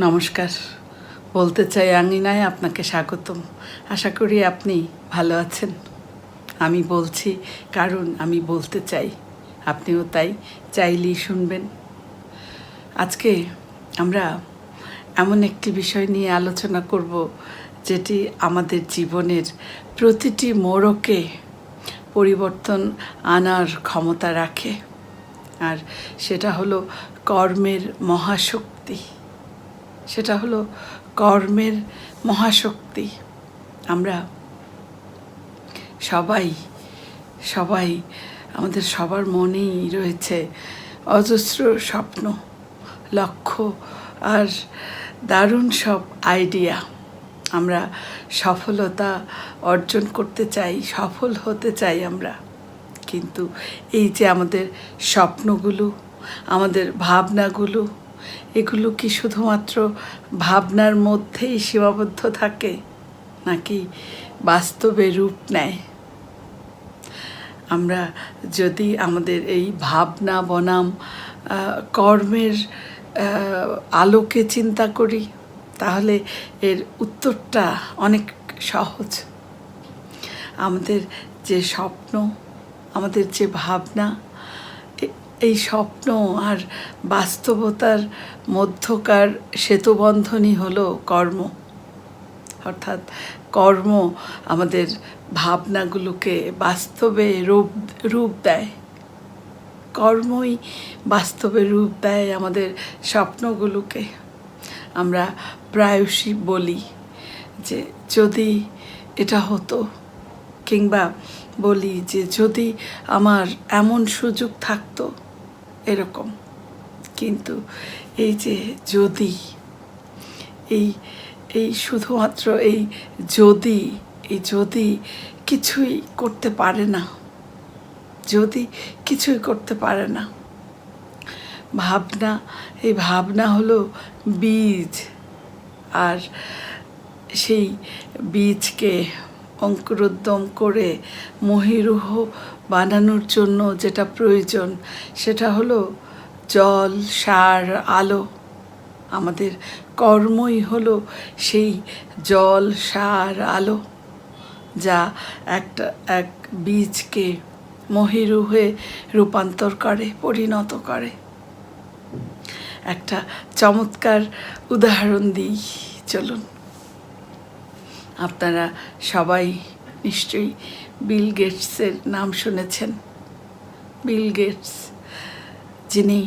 নমস্কার। বলতে চাই আঙিনায় আপনাকে স্বাগতম। আশা করি আপনি ভালো আছেন। আমি বলছি, কারণ আমি বলতে চাই। আপনিও তাই চাইলেই শুনবেন। আজকে আমরা এমন একটি বিষয় নিয়ে আলোচনা করব, যেটি আমাদের জীবনের প্রতিটি মোড়কে পরিবর্তন আনার ক্ষমতা রাখে। আর সেটা হলো কর্মের মহাশক্তি। সেটা হলো কর্মের মহাশক্তি। আমরা সবাই সবাই, আমাদের সবার মনেই রয়েছে অজস্র স্বপ্ন, লক্ষ্য আর দারুণ সব আইডিয়া আমরা সফলতা অর্জন করতে চাই, সফল হতে চাই আমরা। কিন্তু এই যে আমাদের স্বপ্নগুলো, আমাদের ভাবনাগুলো এগুলো কি শুধুমাত্র ভাবনার মধ্যেই সীমাবদ্ধ থাকে, নাকি বাস্তবে রূপ নেয়? আমরা যদি আমাদের এই ভাবনা, বনাম কর্মের আলোকে চিন্তা করি, তাহলে এর উত্তরটা অনেক সহজ। আমাদের যে স্বপ্ন, আমাদের যে ভাবনা এই স্বপ্ন আর বাস্তবতার মধ্যকার সেতুবন্ধনই হলো কর্ম। অর্থাৎ কর্ম আমাদের ভাবনাগুলোকে বাস্তবে রূপ রূপ দেয়। কর্মই বাস্তবে রূপ দেয় আমাদের স্বপ্নগুলোকে। আমরা প্রায়শই বলি যে যদি এটা হতো কিংবা বলি যে যদি আমার এমন সুযোগ থাকতো এরকম। কিন্তু এই যে যদি, এই এই শুধুমাত্র এই যদি এই যদি কিছুই করতে পারে না, যদি কিছুই করতে পারে না। ভাবনা, এই ভাবনা হলো বীজ। আর সেই বীজকে অঙ্কুরোদ্যম করে মহিরুহ বানানোর জন্য যেটা প্রয়োজন, সেটা হলো জল, সার, আলো। আমাদের কর্মই হলো সেই জল, সার, আলো, যা একটা, এক বীজকে মহিরুহে রূপান্তর করে, পরিণত করে। একটা চমৎকার উদাহরণ দিই, চলুন। আপনারা সবাই নিশ্চয়ই বিল গেটসের নাম শুনেছেন। বিল গেটস যিনি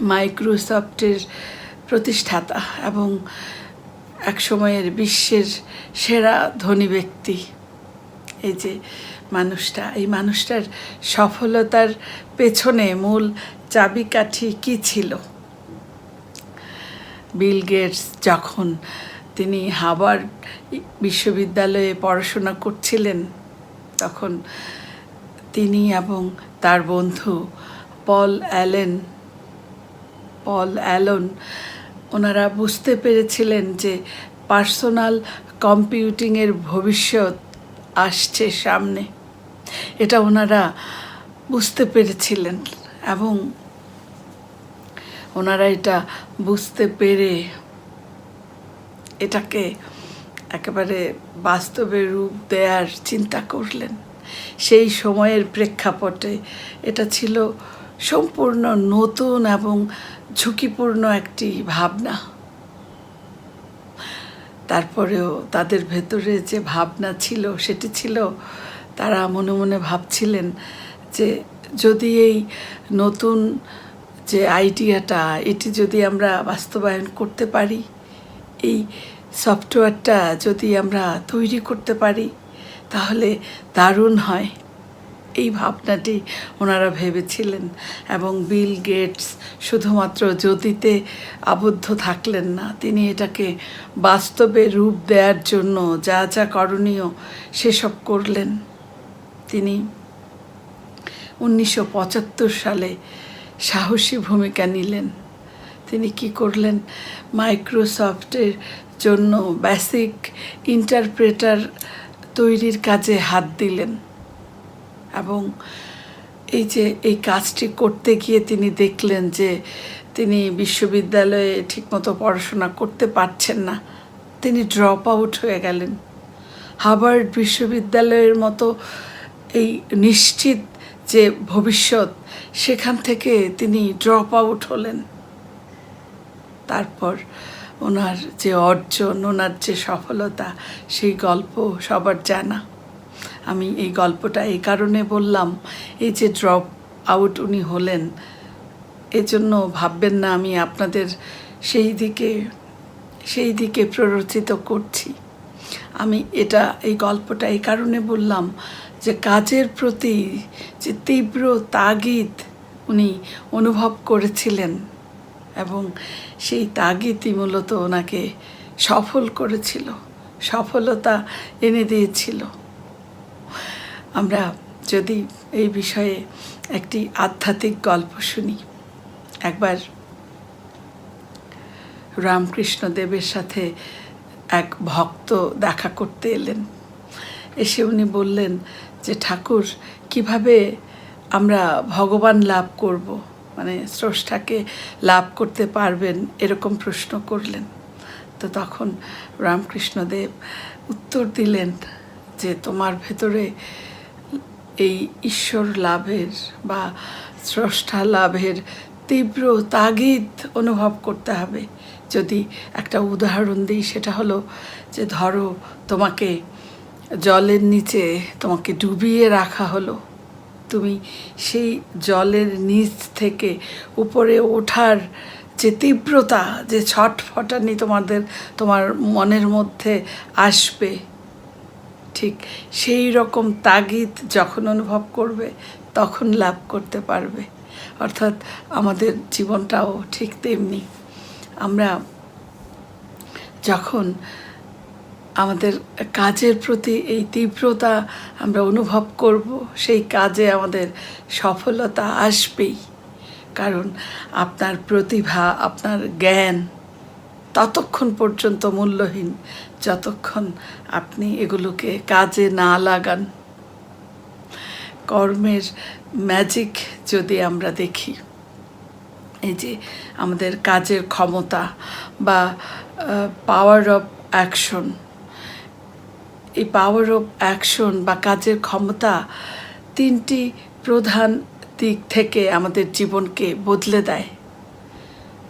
মাইক্রোসফটের প্রতিষ্ঠাতা এবং একসময়ের বিশ্বের সেরা ধনী ব্যক্তি। এই যে মানুষটা, এই মানুষটার সফলতার পেছনে মূল চাবিকাঠি কী ছিল? বিল গেটস যখন তিনি হাবার্ড বিশ্ববিদ্যালয়ে পড়াশোনা করছিলেন, তখন তিনি এবং তার বন্ধু পল অ্যালেন, পল অ্যালন, ওনারা বুঝতে পেরেছিলেন যে পার্সোনাল কম্পিউটিংয়ের ভবিষ্যৎ আসছে সামনে। এটা ওনারা বুঝতে পেরেছিলেন এবং ওনারা এটা বুঝতে পেরে এটাকে একেবারে বাস্তবে রূপ দেওয়ার চিন্তা করলেন। সেই সময়ের প্রেক্ষাপটে এটা ছিল সম্পূর্ণ নতুন এবং ঝুঁকিপূর্ণ একটি ভাবনা। তারপরেও তাদের ভেতরে যে ভাবনা ছিল, সেটি ছিল, তারা মনে মনে ভাবছিলেন যে যদি এই নতুন যে আইডিয়াটা, এটি যদি আমরা বাস্তবায়ন করতে পারি, এই সফটওয়্যারটা যদি আমরা তৈরি করতে পারি, তাহলে দারুণ হয়। এই ভাবনাটি ওনারা ভেবেছিলেন এবং বিল গেটস শুধুমাত্র যদিতে আবদ্ধ থাকলেন না, তিনি এটাকে বাস্তবে রূপ দেওয়ার জন্য যা যা করণীয় সেসব করলেন। তিনি উনিশশো পঁচাত্তর সালে সাহসী ভূমিকা নিলেন। তিনি কি করলেন? মাইক্রোসফটের জন্য বেসিক ইন্টারপ্রেটার তৈরির কাজে হাত দিলেন। এবং এই যে এই কাজটি করতে গিয়ে তিনি দেখলেন যে তিনি বিশ্ববিদ্যালয়ে ঠিকমতো পড়াশোনা করতে পারছেন না, তিনি ড্রপ আউট হয়ে গেলেন। হার্ভার্ড বিশ্ববিদ্যালয়ের মতো এই নিশ্চিত যে ভবিষ্যৎ, সেখান থেকে তিনি ড্রপ আউট হলেন। তারপর ওনার যে অর্জন, ওনার যে সফলতা, সেই গল্প সবার জানা। আমি এই গল্পটা এই কারণে বললাম, এই যে ড্রপ আউট উনি হলেন, এজন্য ভাববেন না আমি আপনাদের সেই দিকে সেই দিকে প্ররোচিত করছি। আমি এটা, এই গল্পটা এই কারণে বললাম যে কাজের প্রতি যে তীব্র তাগিদ উনি অনুভব করেছিলেন। এবং সেই তাগিদই মূলত ওনাকে সফল করেছিল, সফলতা এনে দিয়েছিল। আমরা যদি এই বিষয়ে একটি আধ্যাত্মিক গল্প শুনি, একবার রামকৃষ্ণ দেবের সাথে এক ভক্ত দেখা করতে এলেন। এসে উনি বললেন যে, ঠাকুর, কীভাবে আমরা ভগবান লাভ করব? মানে স্রষ্টাকে লাভ করতে পারবেন এরকম প্রশ্ন করলেন। তো তখন রামকৃষ্ণদেব উত্তর দিলেন যে তোমার ভেতরে এই ঈশ্বর লাভের বা স্রষ্টা লাভের তীব্র তাগিদ অনুভব করতে হবে। যদি একটা উদাহরণ দিই, সেটা হলো যে ধরো তোমাকে জলের নিচে তোমাকে ডুবিয়ে রাখা হলো। তুমি সেই জলের নিচ থেকে উপরে ওঠার যে তীব্রতা, যে ছটফটানি তোমাদের, তোমার মনের মধ্যে আসবে, ঠিক সেই রকম তাগিদ যখন অনুভব করবে, তখন লাভ করতে পারবে। অর্থাৎ আমাদের জীবনটাও ঠিক তেমনি। আমরা যখন আমাদের কাজের প্রতি এই তীব্রতা আমরা অনুভব করব, সেই কাজে আমাদের সফলতা আসবেই। কারণ আপনার প্রতিভা, আপনার জ্ঞান ততক্ষণ পর্যন্ত মূল্যহীন, যতক্ষণ আপনি এগুলোকে কাজে না লাগান। কর্মের ম্যাজিক যদি আমরা দেখি, এই যে আমাদের কাজের ক্ষমতা বা পাওয়ার অফ অ্যাকশন এই পাওয়ার অফ অ্যাকশন বা কাজের ক্ষমতা তিনটি প্রধান দিক থেকে আমাদের জীবনকে বদলে দেয়।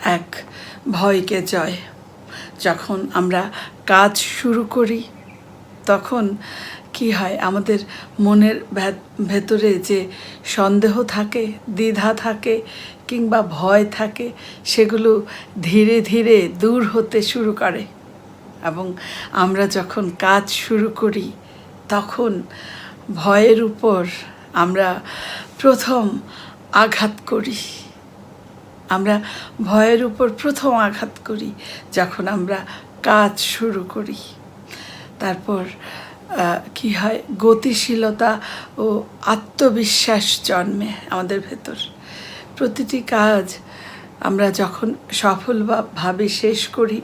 এক, ভয়কে জয়। যখন আমরা কাজ শুরু করি, তখন কি হয়? আমাদের মনের ভেতরে যে সন্দেহ থাকে, দ্বিধা থাকে কিংবা ভয় থাকে, সেগুলো ধীরে ধীরে দূর হতে শুরু করে। এবং আমরা যখন কাজ শুরু করি, তখন ভয়ের উপর আমরা প্রথম আঘাত করি। আমরা ভয়ের উপর প্রথম আঘাত করি যখন আমরা কাজ শুরু করি। তারপর কি হয়? গতিশীলতা ও আত্মবিশ্বাস জন্মে আমাদের ভেতর। প্রতিটি কাজ আমরা যখন সফল ভাবে শেষ করি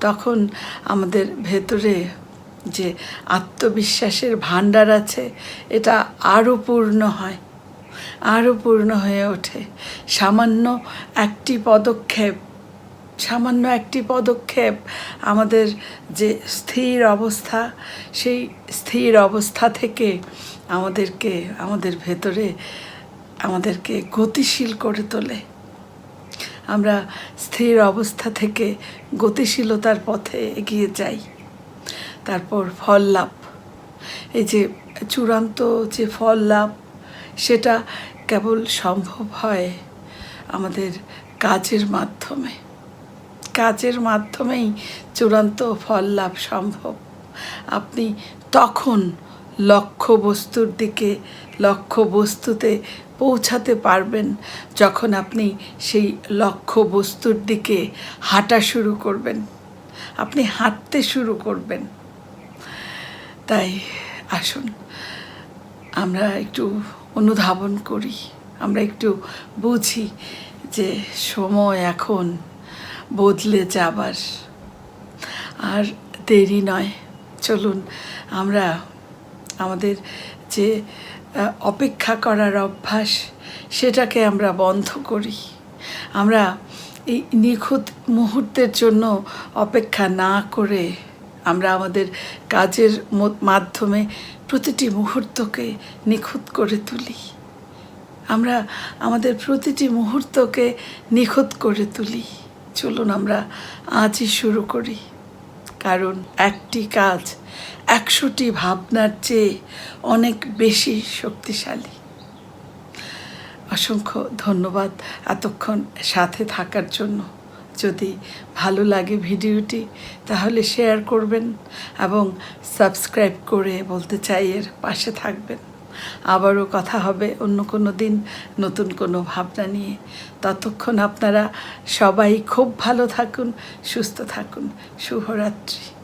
তখন আমাদের ভেতরে যে আত্মবিশ্বাসের ভাণ্ডার আছে, এটা আরও পূর্ণ হয়, আরও পূর্ণ হয়ে ওঠে। সামান্য একটি পদক্ষেপ, সামান্য একটি পদক্ষেপ আমাদের যে স্থির অবস্থা, সেই স্থির অবস্থা থেকে আমাদেরকে, আমাদের ভেতরে আমাদেরকে গতিশীল করে তোলে। আমরা স্থির অবস্থা থেকে গতিশীলতার পথে এগিয়ে যাই। তারপর ফল লাভ। এই যে চূড়ান্ত যে ফল লাভ, সেটা কেবল সম্ভব হয় আমাদের কাজের মাধ্যমে। কাজের মাধ্যমেই চূড়ান্ত ফল লাভ সম্ভব। আপনি তখন লক্ষ্য বস্তুর দিকে লক্ষ্য বস্তুতে পৌঁছাতে পারবেন যখন আপনি সেই লক্ষ্য বস্তুর দিকে হাঁটা শুরু করবেন। আপনি হাঁটতে শুরু করবেন। তাই আসুন, আমরা একটু অনুধাবন করি, আমরা একটু বুঝি যে সময় এখন বদলে যাবার। আর দেরি নয়, চলুন আমরা আমাদের যে অপেক্ষা করার অভ্যাস, সেটাকে আমরা বন্ধ করি। আমরা এই নিখুঁত মুহূর্তের জন্য অপেক্ষা না করে আমরা আমাদের কাজের মাধ্যমে প্রতিটি মুহূর্তকে নিখুঁত করে তুলি। আমরা আমাদের প্রতিটি মুহূর্তকে নিখুঁত করে তুলি। চলুন আমরা আজই শুরু করি। কারণ একটি কাজ, একশোটি ভাবনার চেয়ে অনেক বেশি শক্তিশালী। অসংখ্য ধন্যবাদ এতক্ষণ সাথে থাকার জন্য। যদি ভালো লাগে ভিডিওটি, তাহলে শেয়ার করবেন এবং সাবস্ক্রাইব করে বলতে চাই এর পাশে থাকবেন। আবারও কথা হবে অন্য কোনো দিন, নতুন কোনো ভাবনা নিয়ে। ততক্ষণ আপনারা সবাই খুব ভালো থাকুন, সুস্থ থাকুন। শুভরাত্রি।